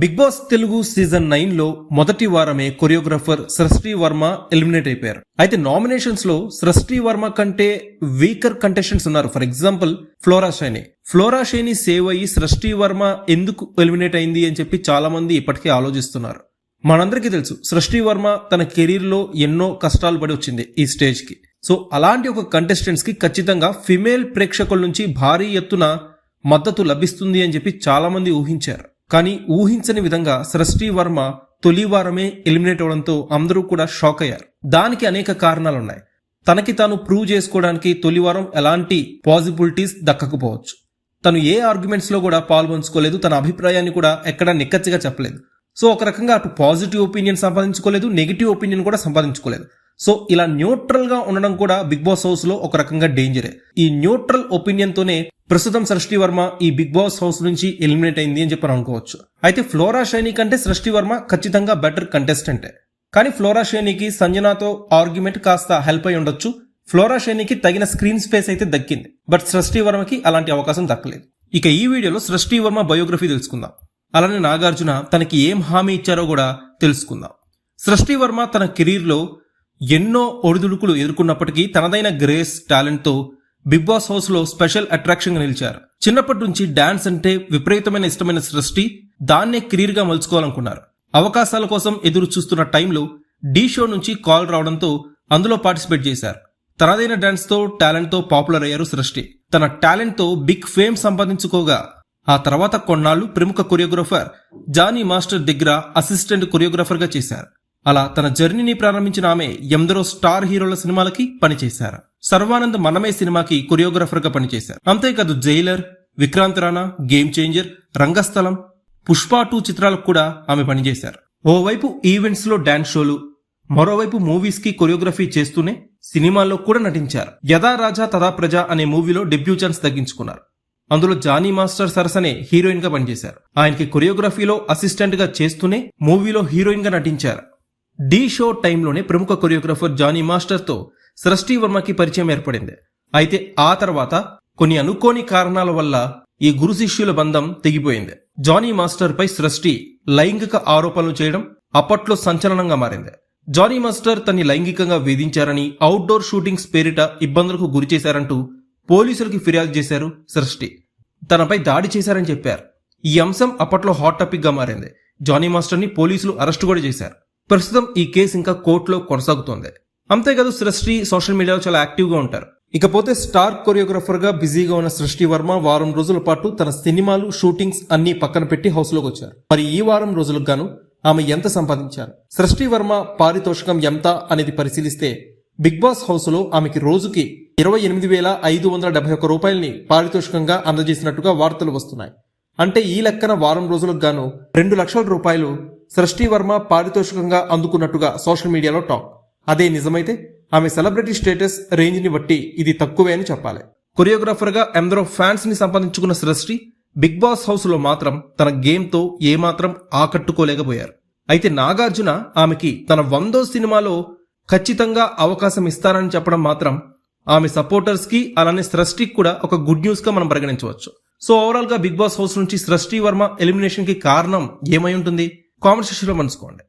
Big boss Telugu season నైన్లో మొదటి వారమే కొరియోగ్రాఫర్ సృష్టి వర్మ ఎలిమినేట్ అయిపోయారు. అయితే నామినేషన్స్లో సృష్టి వర్మ కంటే వీకర్ కంటెస్టెంట్స్ ఉన్నారు. For example Flora Saini. Flora Saini save అయ్యి సృష్టి వర్మ ఎందుకు ఎలిమినేట్ అయింది అని చెప్పి చాలా మంది ఇప్పటికే ఆలోచిస్తున్నారు. మనందరికీ తెలుసు సృష్టి వర్మ తన కెరీర్లో ఎన్నో కష్టాలు పడి వచ్చింది ఈ స్టేజ్కి. సో అలాంటి ఒక కంటెస్టెంట్స్కి ఖచ్చితంగా ఫిమేల్ ప్రేక్షకుల నుంచి భారీ ఎత్తున మద్దతు లభిస్తుంది అని చెప్పి చాలా మంది ఊహించారు. కానీ ఊహించని విధంగా సృష్టి వర్మ తొలి వారమే ఎలిమినేట్ అవడంతో అందరూ కూడా షాక్ అయ్యారు. దానికి అనేక కారణాలున్నాయి. తనకి తాను ప్రూవ్ చేసుకోవడానికి తొలి వారం ఎలాంటి పాసిబిలిటీస్ దక్కకపోవచ్చు. తను ఏ ఆర్గ్యుమెంట్స్లో కూడా పాల్పంచుకోలేదు తన అభిప్రాయాన్ని కూడా ఎక్కడా నిక్కచ్చిగా చెప్పలేదు. సో ఒక రకంగా అటు పాజిటివ్ ఒపీనియన్ సంపాదించుకోలేదు నెగిటివ్ ఒపీనియన్ కూడా సంపాదించుకోలేదు. సో ఇలా న్యూట్రల్గా ఉండడం కూడా బిగ్ బాస్ హౌస్లో ఒక రకంగా డేంజరే ఈ న్యూట్రల్ ఒపీనియన్ తోనే ప్రస్తుతం సృష్టి వర్మ ఈ బిగ్ బాస్ హౌస్ నుంచి ఎలిమినేట్ అయింది అని చెప్పి అనుకోవచ్చు. అయితే ఫ్లోరా షైని కంటే సృష్టి వర్మ ఖచ్చితంగా బెటర్ కంటెస్టెంటే కానీ ఫ్లోరా షైనికి సంజనాతో ఆర్గ్యుమెంట్ కాస్త హెల్ప్ అయి ఉండొచ్చు. ఫ్లోరా షైనికి తగిన స్క్రీన్ స్పేస్ అయితే దక్కింది. బట్ సృష్టి వర్మకి అలాంటి అవకాశం దక్కలేదు. ఇక ఈ వీడియోలో సృష్టి వర్మ బయోగ్రఫీ తెలుసుకుందాం. అలానే నాగార్జున తనకి ఏం హామీ ఇచ్చారో కూడా తెలుసుకుందాం. సృష్టి వర్మ తన కెరీర్లో ఎన్నో ఒడిదుడుకులు ఎదుర్కొన్నప్పటికీ తనదైన గ్రేస్ టాలెంట్తో బిగ్ బాస్ హౌస్లో స్పెషల్ అట్రాక్షన్గా నిలిచారు. చిన్నప్పటి నుంచి డాన్స్ అంటే విపరీతమైన ఇష్టమైన సృష్టి దాన్నే కెరీర్గా మలుచుకోవాలనుకున్నారు. అవకాశాల కోసం ఎదురు చూస్తున్న టైంలో డీ షో నుంచి కాల్ రావడంతో అందులో పార్టిసిపేట్ చేశారు. తనదైన డాన్స్తో టాలెంట్తో పాపులర్ అయ్యారు సృష్టి. తన టాలెంట్తో బిగ్ ఫేమ్ సంపాదించుకోగా ఆ తర్వాత కొన్నాళ్ళు ప్రముఖ కొరియోగ్రాఫర్ జానీ మాస్టర్ దగ్గర అసిస్టెంట్ కొరియోగ్రాఫర్గా చేశారు. అలా తన జర్నీని ప్రారంభించిన ఆమె ఎందరో స్టార్ హీరోల సినిమాలకి పనిచేశారు. సర్వానంద్ మనమే సినిమాకి కొరియోగ్రాఫర్గా పనిచేశారు. అంతేకాదు Jailer Vikrant Rona Game Changer Rangasthalam Pushpa two చిత్రాలకు కూడా ఆమె పనిచేశారు. ఓవైపు ఈవెంట్స్లో డాన్స్ షోలు మరోవైపు మూవీస్కి కొరియోగ్రఫీ చేస్తూనే సినిమాల్లో కూడా నటించారు. యథా రాజా తదా ప్రజ అనే మూవీలో డెబ్యూ ఛాన్స్ తగ్గించుకున్నారు. అందులో జానీ మాస్టర్ సరస్ అనే హీరోయిన్గా పనిచేశారు. ఆయనకి కొరియోగ్రఫీలో అసిస్టెంట్గా చేస్తూనే మూవీలో హీరోయిన్గా నటించారు. డీ షో టైంలోనే ప్రముఖ కొరియోగ్రాఫర్ జానీ మాస్టర్తో సృష్టి వర్మకి పరిచయం ఏర్పడింది. అయితే ఆ తర్వాత కొన్ని అనుకోని కారణాల వల్ల ఈ గురు శిష్యుల బంధం తెగిపోయింది. జానీ మాస్టర్ పై సృష్టి లైంగిక ఆరోపణలు చేయడం అప్పట్లో సంచలనంగా మారింది. జానీ మాస్టర్ తన్ని లైంగికంగా వేధించారని అవుట్డోర్ షూటింగ్స్ పేరిట ఇబ్బందులకు గురి చేశారంటూ పోలీసులకి ఫిర్యాదు చేశారు సృష్టి తనపై దాడి చేశారని చెప్పారు. ఈ అంశం అప్పట్లో హాట్ టాపిక్గా మారింది. జానీ మాస్టర్ని పోలీసులు అరెస్టు కూడా చేశారు. ప్రస్తుతం ఈ కేసు ఇంకా కోర్టులో కొనసాగుతోంది. అంతేకాదు సృష్టి సోషల్ మీడియాలో చాలా యాక్టివ్గా ఉంటారు. ఇకపోతే స్టార్ కొరియోగ్రాఫర్గా బిజీగా ఉన్న సృష్టి వర్మ వారం రోజుల పాటు తన సినిమాలు షూటింగ్స్ అన్ని పక్కన పెట్టి హౌస్లోకి వచ్చారు. మరి ఈ వారం రోజులకు గాను ఆమె ఎంత సంపాదించారు? సృష్టి వర్మ పారితోషికం ఎంత అనేది పరిశీలిస్తే బిగ్ బాస్ హౌస్లో ఆమెకి రోజుకి ఇరవై ఎనిమిది వేల ఐదు వందల డెబ్బై ఒక్క రూపాయలని పారితోషికంగా అందజేసినట్టుగా వార్తలు వస్తున్నాయి. అంటే ఈ లెక్కన వారం రోజులకు గాను రెండు లక్షల రూపాయలు సృష్టి వర్మ పారితోషికంగా అందుకున్నట్టుగా సోషల్ మీడియాలో టాక్. అదే నిజమైతే ఆమె సెలబ్రిటీ స్టేటస్ రేంజ్ని బట్టి ఇది తక్కువే అని చెప్పాలి. కొరియోగ్రాఫర్గా ఎందరో ఫ్యాన్స్ని సంపాదించుకున్న సృష్టి బిగ్ బాస్ హౌస్లో మాత్రం తన గేమ్తో ఏమాత్రం ఆకట్టుకోలేకపోయారు. అయితే నాగార్జున ఆమెకి తన వందో సినిమాలో ఖచ్చితంగా అవకాశం ఇస్తారని చెప్పడం మాత్రం ఆమె సపోర్టర్స్కి అలానే సృష్టికి కూడా ఒక గుడ్ న్యూస్గా మనం పరిగణించవచ్చు. సో ఓవరాల్గా బిగ్ బాస్ హౌస్ నుంచి సృష్టి వర్మ ఎలిమినేషన్కి కారణం ఏమై ఉంటుంది? కామెంట్ సెక్షన్లో మనసుకోండి.